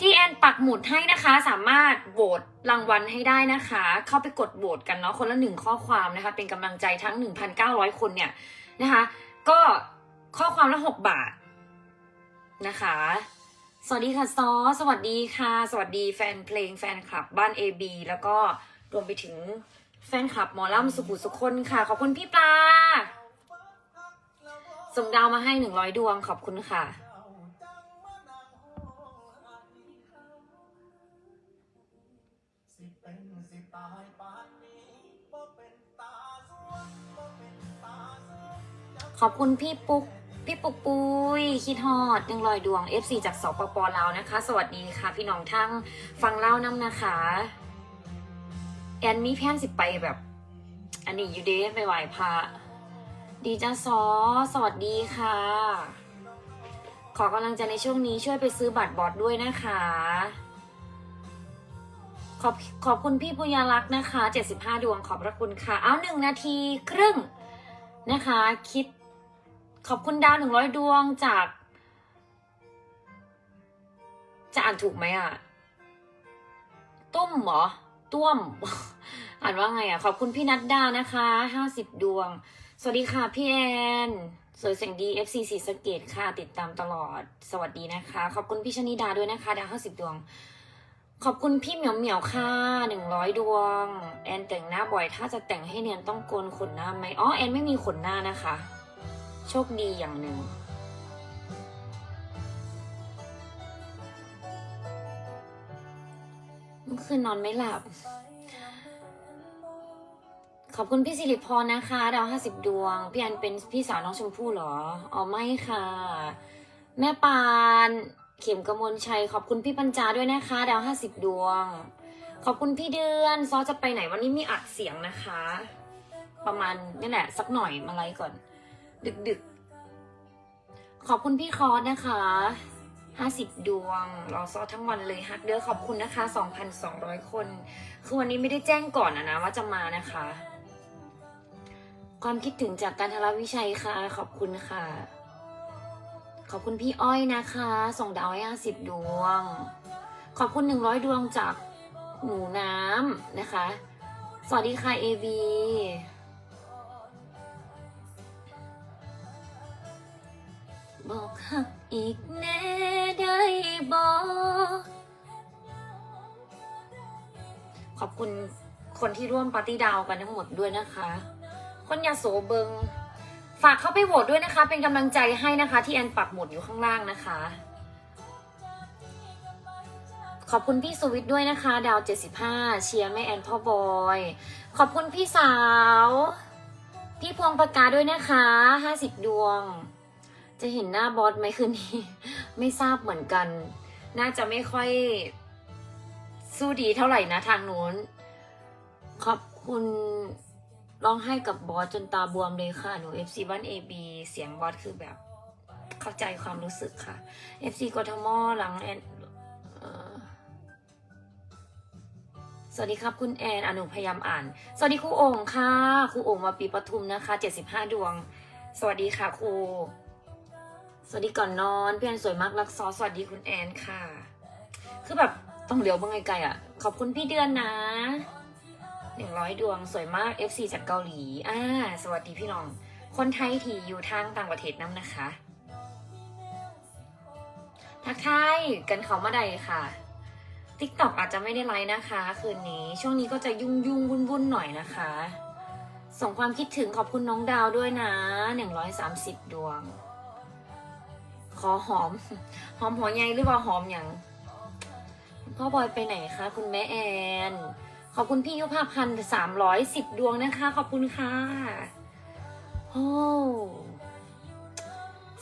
ที่แอนปักหมุดให้นะคะ สามารถโหวตรางวัลให้ได้นะคะ เข้าไปกดโหวตกันเนาะคนละหนึ่งข้อความนะคะ เป็นกำลังใจทั้ง 1,900 คนเนี่ยนะคะ ก็ข้อความละ 6 บาทนะคะ สวัสดีค่ะซอสวัสดีค่ะ สวัสดีแฟนเพลงแฟนคลับบ้าน AB แล้วก็รวมไปถึงแฟนคลับหมอล่ำสุขุสุคนค่ะ ขอบคุณพี่ปลาส่งดาวมาให้หนึ่งร้อยดวงขอบคุณค่ะ ขอบคุณพี่ปุ๊กพี่ปุ๊กปุยคิดฮอดหนึ่งร้อยดวง FC จากสปปลาวนะคะ สวัสดีค่ะ พี่น้องทั้งฟังเล่าน้ำนะคะ แอนมีแพนสิไปแบบ อันนี้ยูเดทไปไหวพระดีจ้าซอสวัสดีค่ะ ขอกำลังใจในช่วงนี้ช่วยไปซื้อบัตรบอดด้วยนะคะ ขอบขอบคุณพี่ปุยารักษ์นะคะ 75 ดวงขอบพระคุณค่ะ เอาหนึ่งนาทีครึ่งนะคะ คิด ขอบคุณดาวหนึ่งร้อยดวงจาก จะอ่านถูกไหมอะ ตุ้มเหรอต้วม อ่านว่าไงอะ ขอบคุณพี่นัดดานะคะห้าสิบดวง สวัสดีค่ะพี่แอนสวยเสียงดี FC สีสเกตค่ะ ติดตามตลอดสวัสดีนะคะ ขอบคุณพี่ชนิดาด้วยนะคะ ดาวห้าสิบดวง ขอบคุณพี่เหมียวเหมียวค่ะหนึ่งร้อยดวง แอนแต่งหน้าบ่อย ถ้าจะแต่งให้เนียนต้องโกนขนหน้าไหมอ๋อแอนไม่มีขนหน้านะคะ โชคดีอย่างหนึ่ง เมื่อคืนนอนไม่หลับ ขอบคุณพี่สิริพรนะคะ ดาวห้าสิบดวง พี่อันเป็นพี่สาวน้องชมพู่เหรอ อ๋อไม่ค่ะ แม่ปานเข็มกมลชัย ขอบคุณพี่ปัญจาด้วยนะคะ ดาวห้าสิบดวง ขอบคุณพี่เดือนซอจะไปไหนวันนี้มีอัดเสียงนะคะ ประมาณนี่แหละ สักหน่อยมาไลฟ์ก่อน ดึกดึกๆขอบคุณพี่คอสนะคะห้าสิบดวงรอซอทั้งวันเลยฮักเด้อขอบคุณนะคะสองพันสองร้อยคน คือวันนี้ไม่ได้แจ้งก่อนนะนะว่าจะมานะคะ ความคิดถึงจากการทรวิชัยค่ะ ขอบคุณค่ะ ขอบคุณพี่อ้อยนะคะ ส่งดาวให้ห้าสิบดวง ขอบคุณหนึ่งร้อยดวงจากหนูน้ำนะคะ สวัสดีค่ะเอบี บอกหักอีกแน่ได้บอกขอบคุณคนที่ร่วมปาร์ตี้ดาวกันทั้งหมดด้วยนะคะ คนยาโสเบิง ฝากเข้าไปโหวตด้วยนะคะ เป็นกำลังใจให้นะคะ ที่แอนปักหมุดอยู่ข้างล่างนะคะ ขอบคุณพี่สวิทย์ด้วยนะคะ ดาว 75 เชียร์แม่แอนพ่อบอย ขอบคุณพี่สาว พี่พวงประกาด้วยนะคะ 50 ดวง จะเห็นหน้าบอสไหมคืนนี้ ไม่ทราบเหมือนกัน น่าจะไม่ค่อยสู้ดีเท่าไหร่นะทางนู้น ขอบคุณร้องไห้กับบอสจนตาบวมเลยค่ะ หนู FC บ้าน AB เสียงบอสคือแบบ เข้าใจความรู้สึกค่ะ FC กทมหลังแอนสวัสดีครับคุณแอนอนุพยายามอ่าน สวัสดีครูโอ่งค่ะครูโอ่งมาปีปทุมนะคะ 75 ดวง สวัสดีค่ะครู สวัสดีก่อนนอนพี่แอนสวยมากรักซอสวัสดีคุณแอนค่ะ คือแบบต้องเลี้ยวบ้างไกลๆอะ ขอบคุณพี่เดือนนะหนึ่งร้อยดวงสวยมาก FC จากเกาหลีอ่าสวัสดีพี่น้อง คนไทยที่อยู่ทางต่างประเทศน้ำนะคะ ทักทายกันเขามาใดค่ะ TikTok อาจจะไม่ได้ไลฟ์นะคะ คืนนี้ ช่วงนี้ก็จะยุ่งยุ่งวุ่นวุ่นหน่อยนะคะ ส่งความคิดถึงขอบคุณน้องดาวด้วยนะหนึ่งร้อยสามสิบดวง ขอหอม หอมหัวใหญ่หรือว่าหอมอย่างพ่อบอยไปไหนคะ คุณแม่แอน ขอบคุณพี่ยุภาพันธ์สามร้อยสิบดวงนะคะ ขอบคุณค่ะโอ้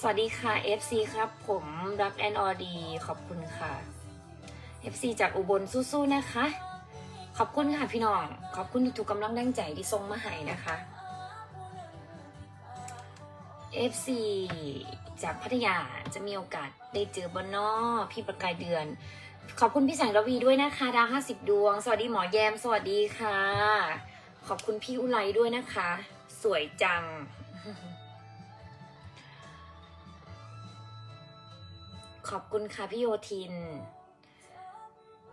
สวัสดีค่ะ FC ครับ ผมรักแอนออดีขอบคุณค่ะ FC จากอุบลสู้ๆนะคะ ขอบคุณค่ะพี่น้อง ขอบคุณทุกกำลังแรงใจที่ส่งมาให้นะคะ FC จากพัทยาจะมีโอกาสได้เจอบนนอพี่ประกายเดือน ขอบคุณพี่แสงระวีด้วยนะคะดาวห้าสิบดวง สวัสดีหมอแยม สวัสดีค่ะ ขอบคุณพี่อุไลด้วยนะคะ สวยจัง ขอบคุณค่ะพี่โยทิน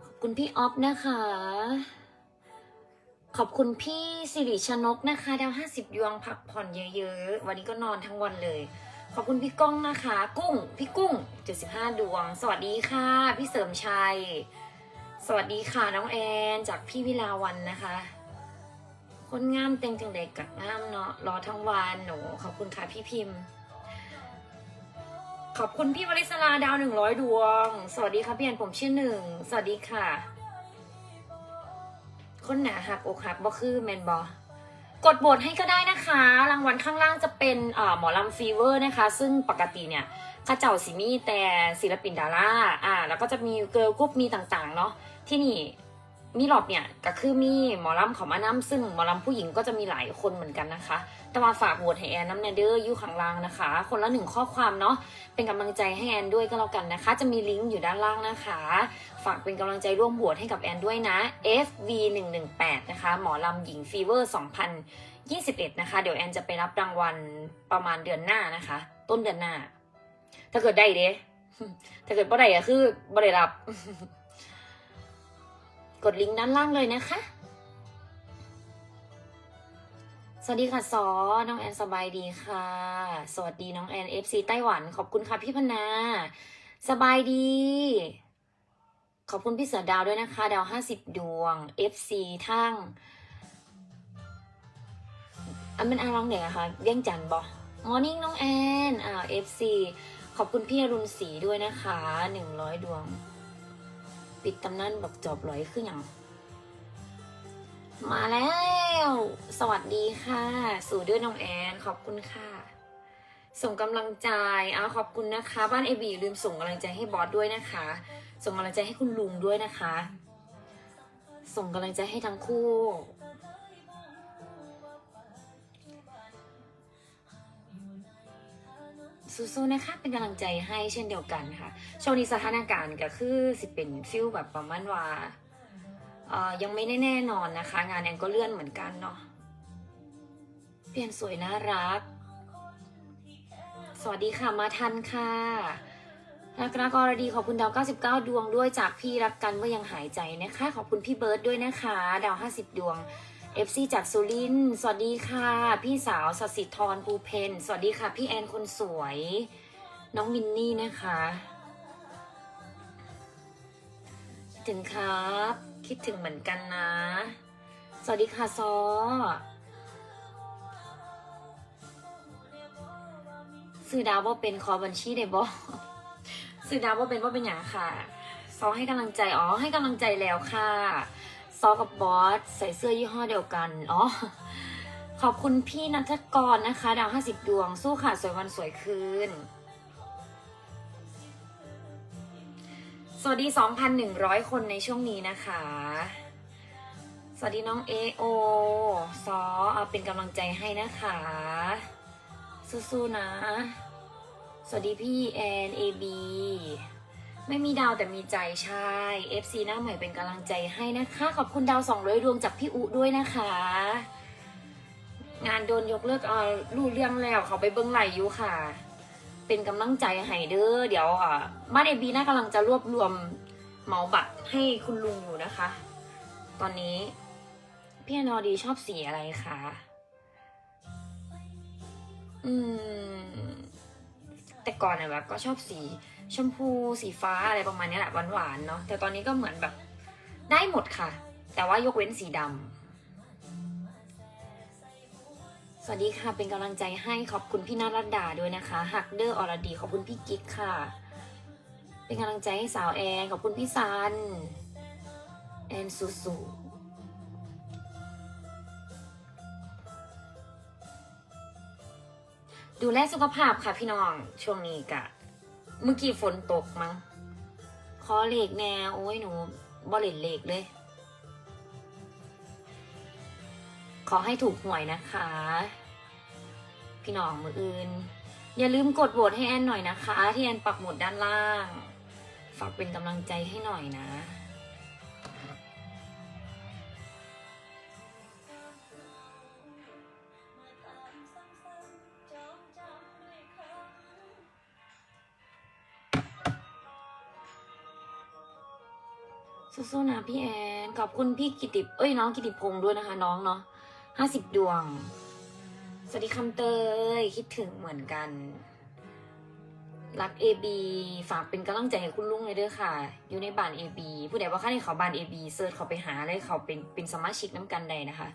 ขอบคุณพี่ออฟนะคะขอบคุณพี่สิริชนกนะคะ ดาวห้าสิบดวงพักผ่อนเยอะๆ วันนี้ก็นอนทั้งวันเลย ขอบคุณพี่ก้องนะคะ กุ้ง พี่กุ้งเจ็ดสิบห้าดวง สวัสดีค่ะ พี่เสริมชัย สวัสดีค่ะน้องแอนจากพี่วิลาวันนะคะ คนงามเต็งจังเด็กกับงามเนาะรอทั้งวันหนูขอบคุณค่ะพี่พิมพ์ ขอบคุณพี่วริศราดาวหนึ่งร้อยดวง สวัสดีค่ะพี่แอนผมชื่อหนึ่งสวัสดีค่ะ คนหนาหักอกหักบ่คือแมนบอ กดโหวตให้ก็ได้นะคะ รางวัลข้างล่างจะเป็นหมอลำฟีเวอร์นะคะ ซึ่งปกติเนี่ยข้าเจ้าสิมีแต่ศิลปินดาราอ่า แล้วก็จะมีเกิร์ลกรุ๊ปมีต่างๆ เนาะที่นี่มีหลอดเนี่ยก็คือมีหมอลำเขามานํซึ่งหมอลำผู้หญิงก็จะมีหลายคนเหมือนกันนะคะ แต่มาฝากโหวตให้แอนน้ำเนเดอร์อยู่ข้างล่างนะคะ คนละหนึ่งข้อความเนาะเป็นกำลังใจให้แอนด้วยก็แล้วกันนะคะ จะมีลิงก์อยู่ด้านล่างนะคะ ฝากเป็นกำลังใจร่วมโหวตให้กับแอนด้วยนะ FV 1 1 8 นะคะ หมอลำหญิงฟีเวอร์ 2021 นะคะ เดี๋ยวแอนจะไปรับรางวัลประมาณเดือนหน้านะคะ ต้นเดือนหน้า ถ้าเกิดได้เด้ถ้าเกิดบ่ได้ก็คือบ่ได้รับ กดลิงก์ด้านล่างเลยนะคะ สวัสดีค่ะซอ น้องแอนสบายดีค่ะ สวัสดีน้องแอน FC ไต้หวัน ขอบคุณค่ะพี่พนา สบายดี ขอบคุณพี่เสือดาวด้วยนะคะ ดาวห้าสิบดวง FC ทั้งอันเป็นอารังไหนอะคะเวียงจันบอมอร์นิ่งน้องแอนอ่า FC ขอบคุณพี่อรุณศรีด้วยนะคะหนึ่งร้อยดวง ปิดตำนานบอกจอบร้อยขึ้นอย่างมาแล้ว สวัสดีค่ะ สู่ด้วยน้องแอน ขอบคุณค่ะ ส่งกำลังใจอ้าขอบคุณนะคะ บ้านเอบีลืมส่งกำลังใจให้บอสด้วยนะคะ ส่งกำลังใจให้คุณลุงด้วยนะคะ ส่งกำลังใจให้ทั้งคู่ สู้ๆนะคะเป็นกำลังใจให้เช่นเดียวกันค่ะ ช่วงนี้สถานการณ์ก็คือสิเป็นฟิลแบบประมาณว่าเอ่อยังไม่แน่นอนนะคะ งานแอนก็เลื่อนเหมือนกันเนาะเปลี่ยนสวยน่ารัก สวัสดีค่ะมาทันค่ะ รักรักอรดีขอบคุณดาว 99 ดวงด้วยจากพี่รักกันว่ายังหายใจนะคะ ขอบคุณพี่เบิร์ดด้วยนะคะ ดาว 50 ดวง FC จากสุรินสวัสดีค่ะ พี่สาวสสิธรภูเพนสวัสดีค่ะ พี่แอนคนสวย น้องมินนี่นะคะคิดถึงครับ คิดถึงเหมือนกันนะ สวัสดีค่ะซอซื้อดาวว่าเป็นคอบัญชีได้บ อซื้อดาวว่าเป็นว่าเป็นอย่างค่ะ ซอให้กำลังใจ อ๋อ ให้กำลังใจแล้วค่ะ ซอกับบอสใส่เสื้อยี่ห้อเดียวกัน อ๋อ ขอบคุณพี่นัทกรนะคะ ดาวห้าสิบดวง สู้ค่ะ สวยวันสวยคืน สวัสดี 2,100 คนในช่วงนี้นะคะ สวัสดีน้องเอโอ ซอเอาเป็นกำลังใจให้นะคะ สู้ๆนะ สวัสดีพี่แอนเอบีไม่มีดาวแต่มีใจใช่ FC หน้าใหม่เป็นกำลังใจให้นะคะ ขอบคุณดาว200ดวงจากพี่อุด้วยนะคะ งานโดนยกเลิกเอ่อรู้เรื่องแล้วเขาไปเบิ้งไหลอยู่ค่ะ เป็นกำลังใจให้เด้อเดี๋ยวอะบ้านเอบีน่ากำลังจะรวบรวมเหมาบัตรให้คุณลุงอยู่นะคะ ตอนนี้พี่อนอดีชอบสีอะไรคะ อืม แต่ก่อนเนี่ยแบบก็ชอบสีชมพูสีฟ้าอะไรประมาณนี้แหละหวานๆเนาะแต่ตอนนี้ก็เหมือนแบบได้หมดค่ะ แต่ว่ายกเว้นสีดำสวัสดีค่ะเป็นกำลังใจให้ขอบคุณพี่นรัตดาด้วยนะคะฮักเดอร์อรดีขอบคุณพี่กิ๊กค่ะ เป็นกำลังใจให้สาวแอนขอบคุณพี่ซันแอนสุสุ ดูแลสุขภาพค่ะพี่น้องช่วงนี้กะ เมื่อกี้ฝนตกมั้งขอเหล็กแนวโอ้ยหนูบ่เล่นเหล็กเลย ขอให้ถูกหวยนะคะ พี่น้องมืออื่น อย่าลืมกดโหวตให้แอนหน่อยนะคะ ที่แอนปักหมุดด้านล่าง ฝากเป็นกำลังใจให้หน่อยนะ สู้ๆนะพี่แอนขอบคุณพี่กิติเอ้ยน้องกิติพงษ์ด้วยนะคะ น้องเนาะห้าสิบดวง สวัสดีคำเตยคิดถึงเหมือนกัน รักเอบีฝากเป็นกำลังใจให้คุณลุงเลยเด้อค่ะ อยู่ในบ้านเอบีผู้ใดว่าข้าในเขาบ้านเอบีเซิร์ชเขาไปหาเลยเขาเป็นเป็นสมาชิกน้ำกันใดนะคะ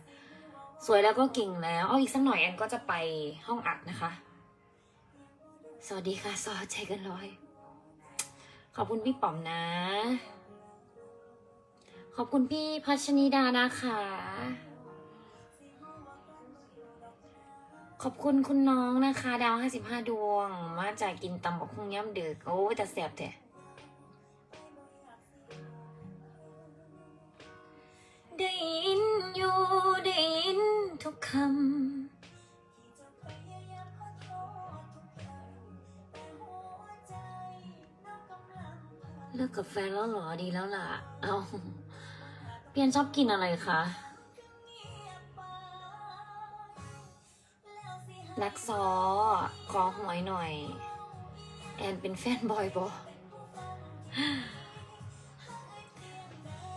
สวยแล้วก็เก่งแล้วเอาอีกสักหน่อยแอนก็จะไปห้องอัดนะคะ สวัสดีค่ะซอใจกันร้อยขอบคุณพี่ป๋อมนะ ขอบคุณพี่พัชนีดานะคะ ขอบคุณคุณน้องนะคะ ดาวห้าสิบห้าดวง มาจากกินตำบักหุ่งย่ำดึก โอ้ยแต่แสบแท้ได้ยินอยู่ได้ยินทุกคำเลิกกับแฟนแล้วเหรอดีแล้วล่ะ เอา เพียนชอบกินอะไรคะรักซอ ขอหวยหน่อย แอนเป็นแฟนบอยบอ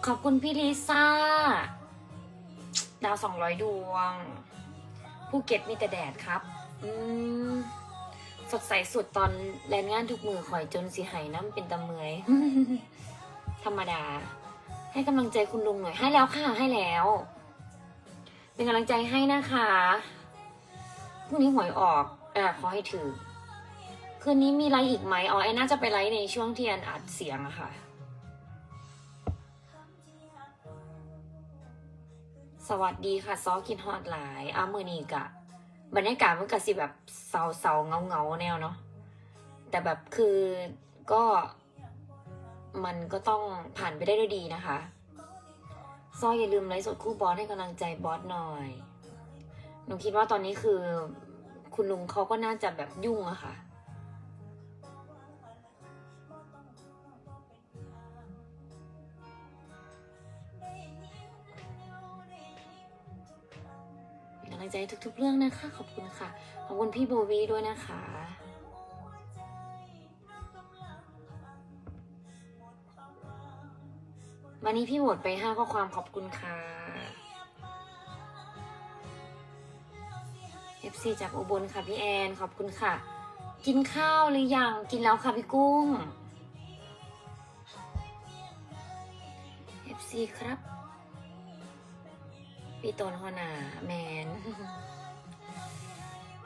ขอบคุณพี่ลิซ่า ดาวสองร้อยดวง ภูเก็ตมีแต่แดดครับ อืม สดใสสุดตอนแลนงานทุกมือข่อยจนสิไหายน้ำเป็นตะเมย ธรรมดา ให้กำลังใจคุณลุงหน่อยให้แล้วค่ะให้แล้ว เป็นกำลังใจให้นะคะพรุ่งนี้หวยออกเออขอให้ถือ คืนนี้มีไลฟ์อีกไหมอ๋อไอ้น่าจะไปไลฟ์ในช่วงที่แอนอัดเสียงอะค่ะสวัสดีค่ะซอกินฮอดหลายอามือนีกะบรรยากาศมันก็สิแบบเศร้าๆเงาๆแนวเนาะแต่แบบคือก็ มันก็ต้องผ่านไปได้ด้วยดีนะคะซอยอย่าลืมไลฟ์สดคู่บอสให้กำลังใจบอสหน่อย หนูคิดว่าตอนนี้คือ คุณลุงเขาก็น่าจะแบบยุ่งอะค่ะ กำลังใจทุกๆเรื่องนะคะ ขอบคุณค่ะ ขอบคุณพี่โบวีด้วยนะคะ วันนี้พี่โหวตไปห้าข้อความขอบคุณค่ะ FC จากอุบลค่ะพี่แอนขอบคุณค่ะ กินข้าวหรือยังกินแล้วค่ะพี่กุ้ง FC ครับพี่ตนหัวหนาแมน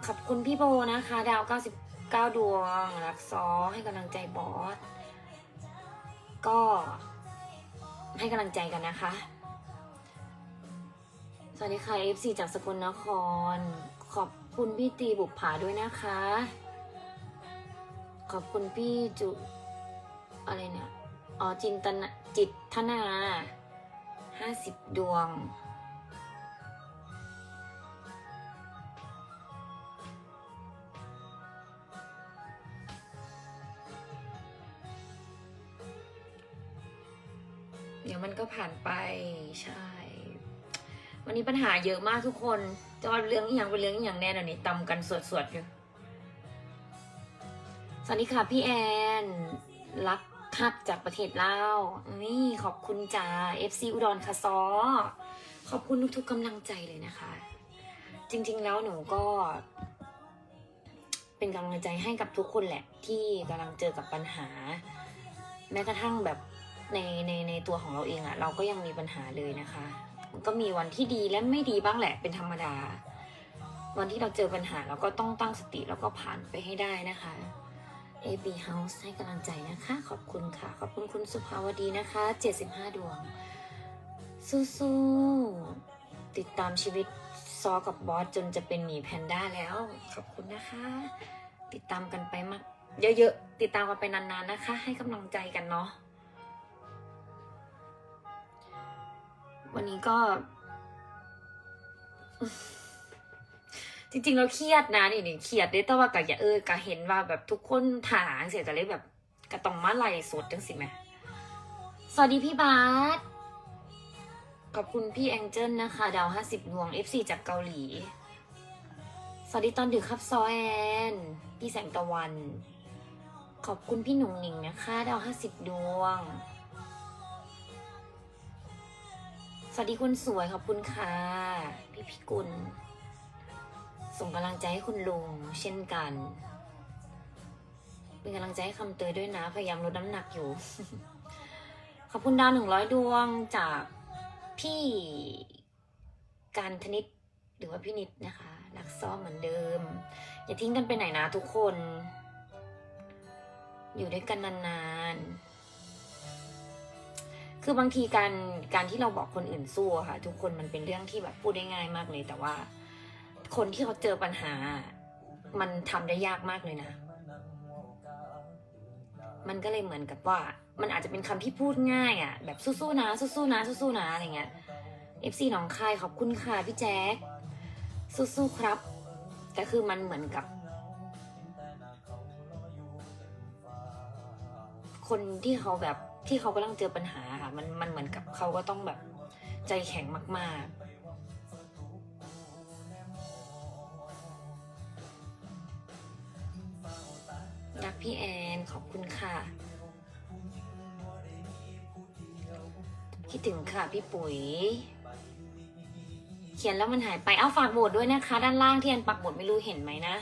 ขอบคุณพี่โบนะคะ ดาว 99 ดวง รักซอให้กำลังใจบอส ก็ ให้กำลังใจกันนะคะ สวัสดีค่ะ FC จากสกลนคร ขอบคุณพี่ตีบุกผาด้วยนะคะ ขอบคุณพี่จุอะไรเนี่ย อ๋อจินตนาจิตธนาห้าสิบดวง เดี๋ยวมันก็ผ่านไปใช่ วันนี้ปัญหาเยอะมากทุกคนจะว่าเรื่องอย่างเป็นเรื่องอย่างแน่นอนนี่ตำกันสวดๆอยู่สวัสดีค่ะพี่แอนรักคักจากประเทศลาวนี่ขอบคุณจ้า FC อุดรคาซอขอบคุณทุกๆกำลังใจเลยนะคะ จริง ๆ แล้วหนูก็ เป็นกำลังใจให้กับทุกคนแหละ ที่กำลังเจอกับปัญหา แม้กระทั่งแบบ ในในในตัวของเราเองอะเราก็ยังมีปัญหาเลยนะคะมันก็มีวันที่ดีและไม่ดีบ้างแหละเป็นธรรมดา วันที่เราเจอปัญหาเราก็ต้องตั้งสติแล้วก็ผ่านไปให้ได้นะคะ AB House ให้กำลังใจนะคะ ขอบคุณค่ะ ขอบคุณคุณสุภาวดีนะคะ 75 ดวง สู้ๆติดตามชีวิตซอกับบอสจนจะเป็นหมีแพนด้าแล้ว ขอบคุณนะคะ ติดตามกันไปมาก เยอะๆ ติดตามกันไปนานๆนะคะ ให้กำลังใจกันเนาะ วันนี้ก็ จริงๆเราเครียดนะนี่นี่เครียดได้แต่ว่ากะอย่าเออกะเห็นว่าแบบทุกคนถางเสียแต่เลยแบบกะต้องมาไล่สดจังสิแม่สวัสดีพี่บาสขอบคุณพี่แองเจิลนะคะ ดาวห้าสิบดวง FC จากเกาหลี สวัสดีตอนดึกครับซอแอน พี่แสงตะวัน ขอบคุณพี่หนุ่งหนิงนะคะ ดาวห้าสิบดวง สวัสดีคุณสวยขอบคุณค่ะ พี่พิกุล ส่งกำลังใจให้คุณลุงเช่นกัน เป็นกำลังใจให้คำเตยด้วยนะ พยายามลดน้ำหนักอยู่ ขอบคุณดาวหนึ่งร้อยดวงจากพี่การธนิตหรือว่าพี่นิดนะคะรักซ้อมเหมือนเดิม อย่าทิ้งกันไปไหนนะทุกคน อยู่ด้วยกันนานๆ คือบางทีการการที่เราบอกคนอื่นสู้อะค่ะ ทุกคนมันเป็นเรื่องที่แบบพูดได้ง่ายมากเลย แต่ว่า คนที่เขาเจอปัญหา มันทำได้ยากมากเลยนะ มันก็เลยเหมือนกับว่า มันอาจจะเป็นคำที่พูดง่ายอะ่ะ แบบสู้ๆนะสู้ๆนะสู้ๆนะอะไรเงี้ย FC หนองคายขอบคุณค่ะพี่แจ๊คสู้ๆครับแต่คือมันเหมือนกับ คนที่เขาแบบ ที่เขากำลังเจอปัญหาค่ะ มันมันเหมือนกับเขาก็ต้องแบบใจแข็งมาก ๆรักพี่แอน ขอบคุณค่ะ คิดถึงค่ะพี่ปุ๋ย เขียนแล้วมันหายไป เอาฝากโหวตด้วยนะคะ ด้านล่างที่แอนปักหมดไม่รู้เห็นไหมนะ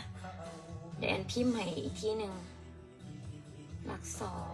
เดี๋ยวแอนพิมพ์ให้อีกที่หนึ่งรักซอง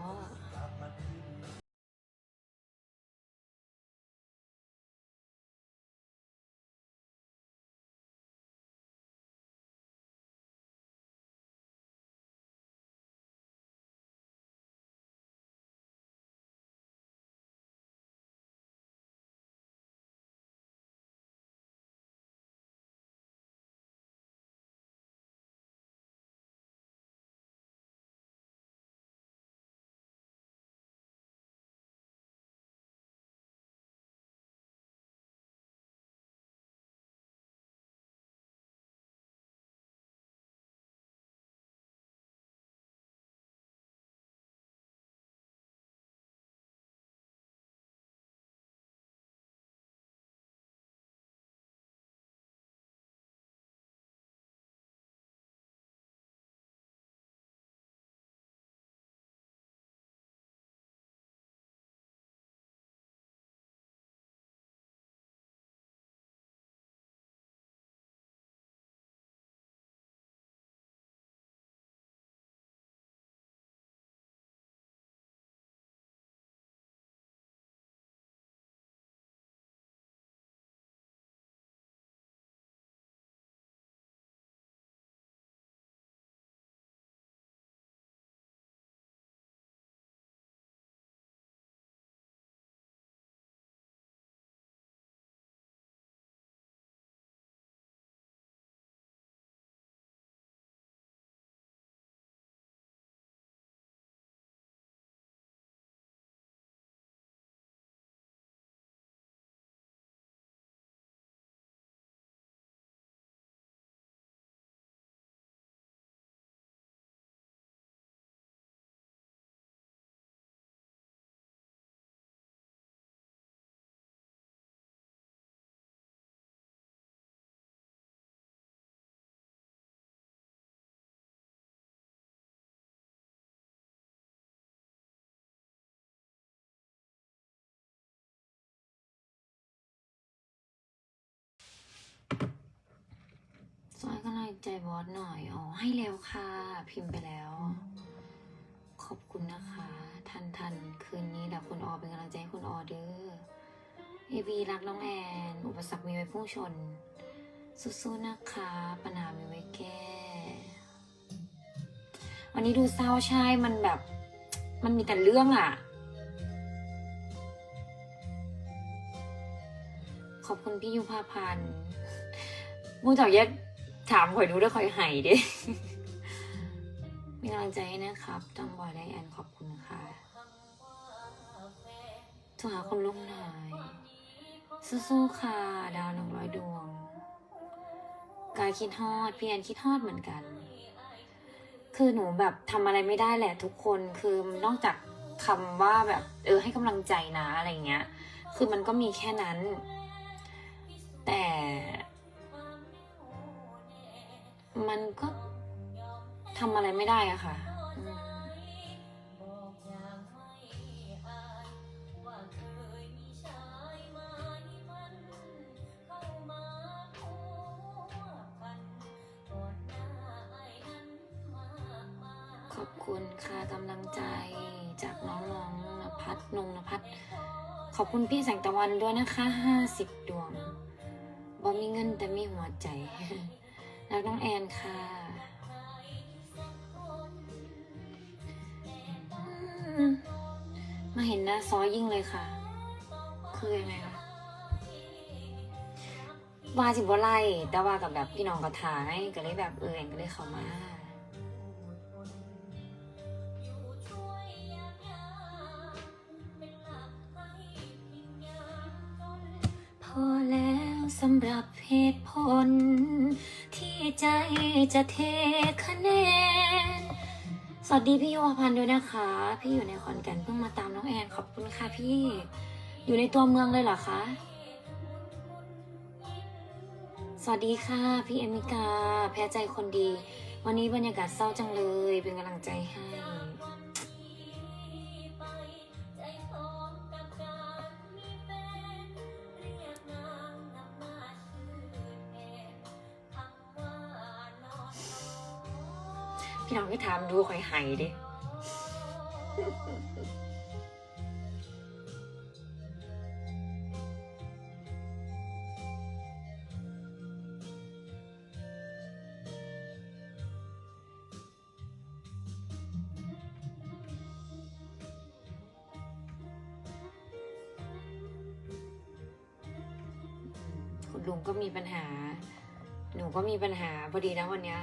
ซอยกำลังใจบอสหน่อย อ๋อ ให้แล้วค่ะ พิมพ์ไปแล้ว ขอบคุณนะคะ ทันทันคืนนี้เดี๋ยวคุณออเป็นกำลังใจให้คุณออเด้อเอวีรักน้องแอน อุปสรรคมีไว้พุ่งชน สู้ๆนะคะ ปัญหามีไว้แก้ วันนี้ดูเศร้าใช่ มันแบบ มันมีแต่เรื่องอะขอบคุณพี่ยุพาพันธ์ มูจากแยกถามข่อยดูด้วยข่อยไห้เด้มีกำลังใจนะครับจังบอยได้แอนขอบคุณค่ะโทรหาคนลุกหน่อยสู้ๆค่ะ ดาวหนึ่งร้อยดวง กายคิดฮอด พี่แอนคิดฮอดเหมือนกัน คือหนูแบบทำอะไรไม่ได้แหละทุกคน คือนอกจากคำว่าแบบ เออให้กำลังใจนะอะไรเงี้ย คือมันก็มีแค่นั้น แต่ มันก็ทำอะไรไม่ได้อะค่ะขอบคุณค่ะกำลังใจจากน้องนองนภัทนงนภัทขอบคุณพี่แสงตะวันด้วยนะคะห้าสิบดวงบ่มีเงินแต่มีหัวใจ รักน้องแอนค่ะ มาเห็นหน้าซอยิ่งเลยค่ะ คือยังไงคะว่าสิบ่ไล่แต่ว่ากับแบบพี่น้องก็ถ่ายก็เลยแบบเออแอนก็เลยเข้ามาพอแล้วสำหรับเหตุผล ที่ใจจะเทคะแนน สวัสดีพี่โยพันธ์ด้วยนะคะ พี่อยู่ในขอนแก่นเพิ่งมาตามน้องแอนขอบคุณค่ะพี่ อยู่ในตัวเมืองเลยเหรอคะ สวัสดีค่ะ พี่เอมิกา แพ้ใจคนดี วันนี้บรรยากาศเศร้าจังเลย เป็นกำลังใจให้ ดูคอยไห้ดิคุณลุงก็มีปัญหา หนูก็มีปัญหาพอดีนะวันเนี้ย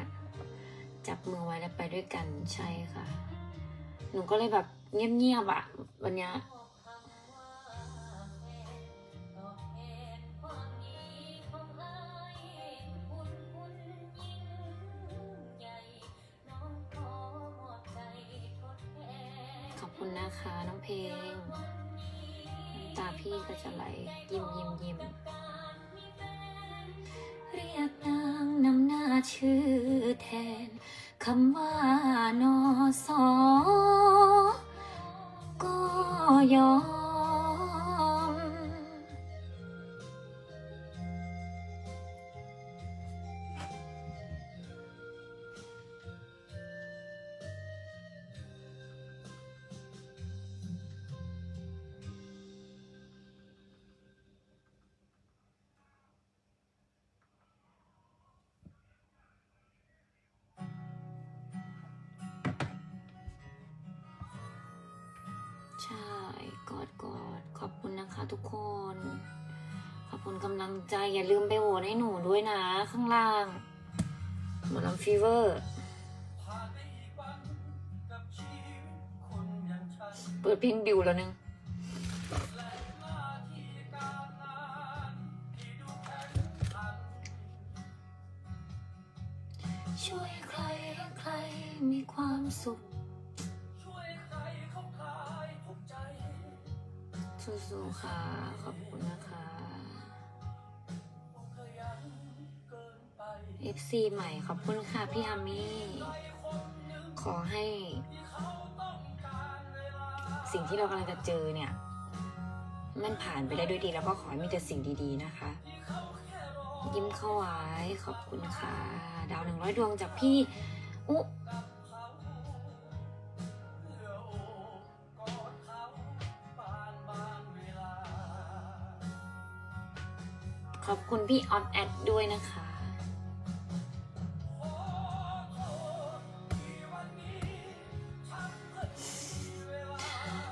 จับมือไว้แล้วไปด้วยกันใช่ค่ะ หนูก็เลยแบบเงียบๆอะวันเนี้ย ก็ย อย่าลืมไปโหวตให้หนูด้วยนะ ข้างล่างหมอลำฟีเวอร์ เปิดเพลงบิวแล้วนึงช่วยใครใครมีความสุขสู้ๆค่ะ ขอบคุณนะคะ FC ใหม่ขอบคุณค่ะพี่อามี่ขอให้ สิ่งที่เรากำลังจะเจอเนี่ย มันผ่านไปได้ด้วยดีแล้วก็ขอให้มีแต่สิ่งดีๆนะคะ ยิ้มเข้าไว้ขอบคุณค่ะ ดาวหนึ่งร้อยดวงจากพี่อุขอบคุณพี่ออนแอดด้วยนะคะ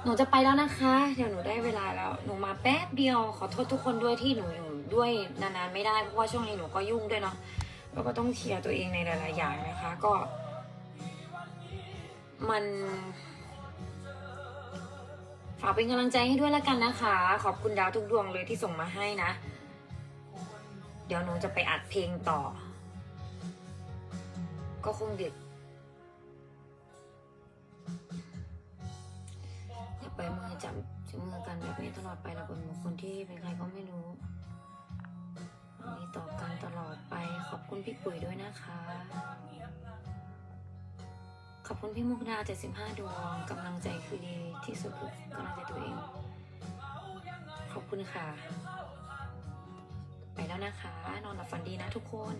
หนูจะไปแล้วนะคะ เดี๋ยวหนูได้เวลาแล้ว หนูมาแป๊บเดียว ขอโทษทุกคนด้วยที่หนูอยู่ด้วยนานๆไม่ได้ เพราะว่าช่วงนี้หนูก็ยุ่งด้วยเนาะ แล้วก็ต้องเคลียร์ตัวเองในหลายๆอย่างนะคะ ก็ มัน ฝากเป็นกำลังใจให้ด้วยแล้วกันนะคะ ขอบคุณดาวทุกดวงเลยที่ส่งมาให้นะ เดี๋ยวหนูจะไปอัดเพลงต่อ ก็คงดึก ไปมือจับจับมือกันแบบนี้ตลอดไปเราเป็นคนที่เป็นใครก็ไม่รู้มีต่อกันตลอดไปขอบคุณพี่ปุ๋ยด้วยนะคะ ขอบคุณพี่มุกดา75 ดวงกำลังใจคือดีที่สุดคือกำลังใจตัวเอง ขอบคุณค่ะ ไปแล้วนะคะ นอนหลับฝันดีนะทุกคน